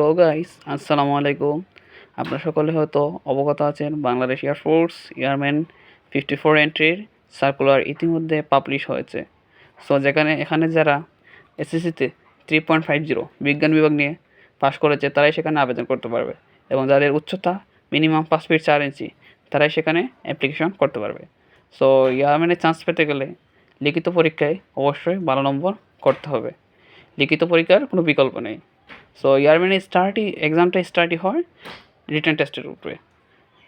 Hello guys, আসসালামু আলাইকুম। আপনারা সকলে হয়তো অবগত আছেন, Bangladesh air force airman fifty four এন্ট্রির circular ইতিমধ্যে পাবলিশ হয়েছে। সো যেখানে, এখানে যারা এসএসসিতে থ্রি পয়েন্ট ফাইভ জিরো বিজ্ঞান বিভাগ নিয়ে পাশ করেছে, তারাই সেখানে আবেদন করতে পারবে। এবং যাদের উচ্চতা মিনিমাম পাঁচ ফিট চার ইঞ্চি তারাই সেখানে অ্যাপ্লিকেশন করতে পারবে। সো এয়ারম্যানের চান্স পেতে গেলে লিখিত পরীক্ষায় অবশ্যই ভালো নম্বর করতে হবে। লিখিত পরীক্ষার কোনো বিকল্প নেই। সো ইয়ারম্যানে স্টার্টই এক্সামটা স্টার্টই হয় রিটার্ন টেস্টের উপরে।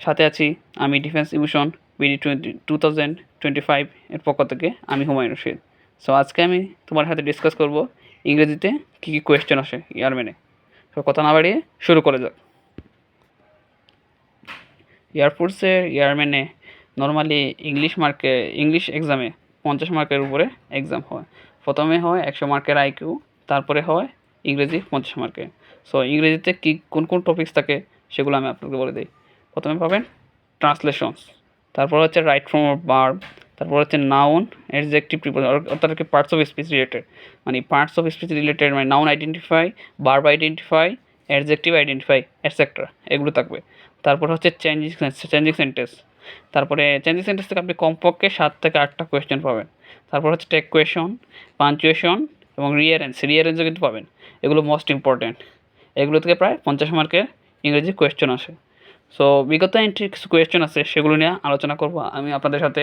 সাথে আছি আমি defence mission BD twenty two thousand twenty five এর পক্ষ থেকে আমি হুমায়ুন রশিদ। সো আজকে আমি তোমার সাথে ডিসকাস করব ইংরেজিতে কী কী কোয়েশ্চেন আসে ইয়ারম্যানে তো কথা না বাড়িয়ে শুরু করে যাক। এয়ারফোর্সের এয়ারম্যানে নর্মালি ইংলিশ মার্কে ইংলিশ এক্সামে পঞ্চাশ মার্কের উপরে এক্সাম হয়। প্রথমে হয় একশো মার্কের আইকিউ তারপরে হয় ইংরেজি পঞ্চাশ মার্কে সো ইংরেজিতে কী, কোন কোন টপিকস থাকে সেগুলো আমি আপনাকে বলে দিই। প্রথমে পাবেন ট্রান্সলেশনস তারপর হচ্ছে রাইট ফ্রম বার্ব তারপর হচ্ছে নাউন অ্যাডজেক্টিভ অর্থাৎ কি পার্টস অফ স্পিচ রিলেটেড মানে পার্টস অফ স্পিচ রিলেটেড মানে noun identify verb identify adjective identify etcetera এগুলো থাকবে। তারপর হচ্ছে চেঞ্জিং চেঞ্জিং সেন্টেন্স তারপরে চেঞ্জিং সেন্টেন্স থেকে আপনি কমপক্ষে সাত থেকে আটটা কোয়েশ্চেন পাবেন। তারপর হচ্ছে টেক কোয়েশন পাঞ্চুয়েশন এবং রিয়ারেন্স রিয়ারেন্সও কিন্তু পাবেন। এগুলো মোস্ট ইম্পর্ট্যান্ট এগুলো থেকে প্রায় পঞ্চাশ মার্কের ইংরেজি কোয়েশ্চেন আসে। সো বিগত এন্ট্রি কিছু কোয়েশ্চেন আছে, সেগুলো নিয়ে আলোচনা করব আমি আপনাদের সাথে।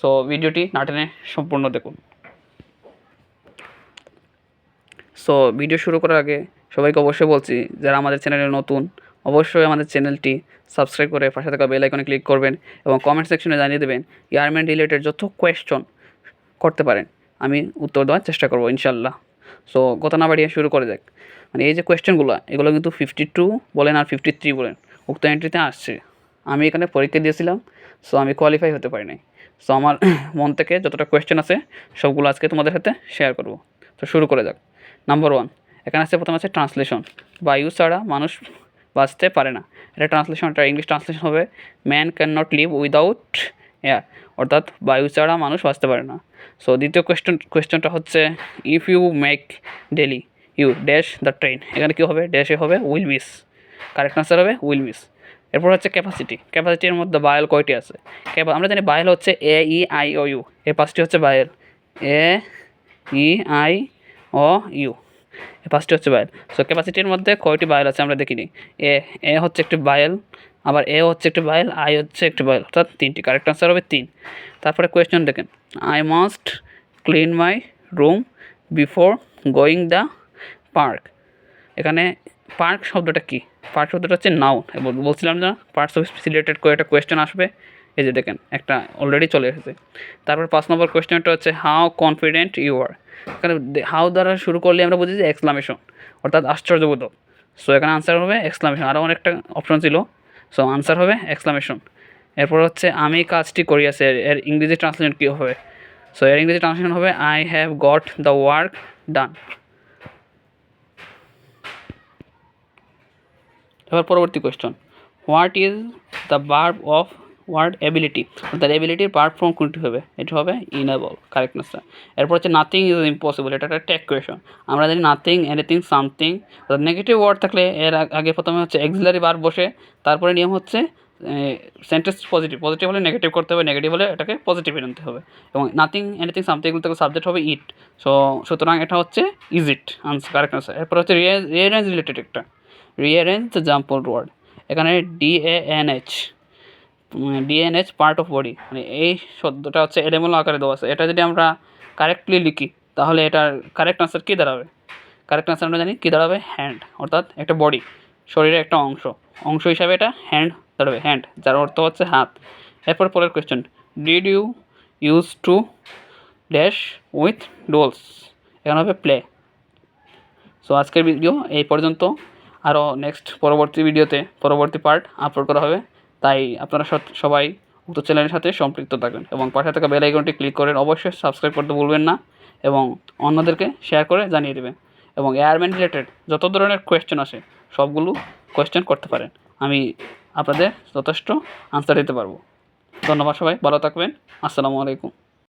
সো ভিডিওটি নাটেনে সম্পূর্ণ দেখুন। সো ভিডিও শুরু করার আগে সবাইকে অবশ্যই বলছি, যারা আমাদের চ্যানেলে নতুন, অবশ্যই আমাদের চ্যানেলটি সাবস্ক্রাইব করে পাশে থাকা বেল আইকনে ক্লিক করবেন এবং কমেন্ট সেকশনে জানিয়ে দেবেন এয়ারম্যান রিলেটেড যত কোয়েশ্চন করতে পারেন। আমি উত্তর দেওয়ার চেষ্টা করব ইনশাল্লাহ সো কথা না বাড়িয়ে শুরু করে যাক। মানে এই যে কোয়েশ্চেনগুলো এগুলো কিন্তু ফিফটি টু বলেন আর ফিফটি থ্রি বলেন, উক্ত এন্ট্রিতে আসছে। আমি এখানে পরীক্ষা দিয়েছিলাম সো আমি কোয়ালিফাই হতে পারি নাই। সো আমার মন থেকে যতটা কোয়েশ্চেন আছে, সবগুলো আজকে তোমাদের সাথে শেয়ার করব। তো শুরু করে যাক। নাম্বার ওয়ান এখানে আছে প্রথম আছে ট্রান্সলেশন বায়ু ছাড়া মানুষ বাঁচতে পারে না। এটা ট্রান্সলেশন এটা ইংলিশ ট্রান্সলেশন হবে। Man can not live without air অর্থাৎ বায়ু ছাড়া মানুষ বাঁচতে পারে না। সো দ্বিতীয় কোয়েশ্চেন কোয়েশ্চেনটা হচ্ছে if you make delay you dash the train এখানে কী হবে? ড্যাশে হবে উইল মিস কারেক্ট আনসার হবে উইল মিস এরপর হচ্ছে ক্যাপাসিটি ক্যাপাসিটির মধ্যে বায়াল কয়টি আছে? আমরা জানি বায়াল হচ্ছে এ ই আই ও ইউ এই পাঁচটি হচ্ছে vowel A E I O U এই পাঁচটি হচ্ছে বায়াল সো ক্যাপাসিটির মধ্যে কয়টি বায়াল আছে আমরা দেখিনি। এ এ হচ্ছে একটি বায়াল আবার এ হচ্ছে একটি বায়াল আই হচ্ছে একটি বায়াল অর্থাৎ তিনটি। কারেক্ট আনসার হবে তিন। তারপরে কোয়েশ্চেন দেখেন। I must clean my room before going the park এখানে পার্ক শব্দটা কী? পার্ক শব্দটা হচ্ছে নাউন বলছিলাম না পার্টস স্পিচ রিলেটেড একটা কোয়েশ্চেন আসবে। এই যে দেখেন, একটা অলরেডি চলে এসেছে। তারপর পাঁচ নম্বর কোয়েশ্চেনটা হচ্ছে হাউ কনফিডেন্ট ইউ আর এখানে হাউ দ্বারা শুরু করলে আমরা বুঝি যে এক্সক্লামেশন অর্থাৎ আশ্চর্যবোধক। সো এখানে আনসার হবে এক্সক্লামেশন আরও অনেকটা অপশন ছিল। সো আনসার হবে এক্সক্লামেশন এরপর হচ্ছে, আমি কাজটি করি করিয়াছি এর ইংরেজি ট্রান্সলেশন কী হবে? সো এর ইংরেজি ট্রান্সলেশন হবে I have got the work done এবার পরবর্তী question what is the verb of word ability অর্থাৎ অ্যাবিলিটির পার্ট ফর্ম কোনটি হবে? এটা হবে ইনেবল কারেক্ট আনসার এরপর হচ্ছে নাথিং ইজ ইম্পসিবল এটা একটা টেক কোয়েশন আমরা জানি নাথিং এনিথিং সামথিং অর্থাৎ নেগেটিভ ওয়ার্ড থাকলে এর আগে প্রথমে হচ্ছে এক্সিলারি বার বসে, তারপরে নিয়ম হচ্ছে সেন্টেন্স পজিটিভ পজিটিভ হলে নেগেটিভ করতে হবে নেগেটিভ হলে এটাকে পজিটিভ আনতে হবে। এবং নাথিং এনিথিং সামথিং এগুলো থেকে সাবজেক্ট হবে ইট সো সুতরাং এটা হচ্ছে is it answer correct answer এরপর হচ্ছে রিয়ারেঞ্জ রিলেটেড একটা রিয়ারেঞ্জ জাম্পল ওয়ার্ড এখানে D A DNH part of body মানে এই শব্দটা হচ্ছে এলেমল আকারে দেওয়া আছে। এটা যদি আমরা কারেক্টলি লিখি, তাহলে এটার কারেক্ট আনসার কী দাঁড়াবে? কারেক্ট আনসার আমরা জানি কী দাঁড়াবে? হ্যান্ড অর্থাৎ একটা বডি শরীরের একটা অংশ। অংশ হিসাবে এটা হ্যান্ড দাঁড়াবে হ্যান্ড যার অর্থ হচ্ছে হাত। এরপর পরের question did you use to dash with dolls এখানে হবে প্লে সো আজকের ভিডিও এই পর্যন্ত। আরও নেক্সট পরবর্তী ভিডিওতে পরবর্তী পার্ট আপলোড করা হবে। তাই আপনারা সবাই উক্ত চ্যানেলের সাথে সম্পৃক্ত থাকবেন এবং পাশে থাকা বেল আইকনটি ক্লিক করেন অবশ্যই সাবস্ক্রাইব করতে ভুলবেন না এবং অন্যদেরকে শেয়ার করে জানিয়ে দেবেন এবং এয়ারম্যান রিলেটেড যত ধরনের কোয়েশ্চেন আসে, সবগুলো কোয়েশ্চেন করতে পারেন। আমি আপনাদের যথেষ্ট আনসার দিতে পারব। ধন্যবাদ সবাই, ভালো থাকবেন। আসসালামু আলাইকুম।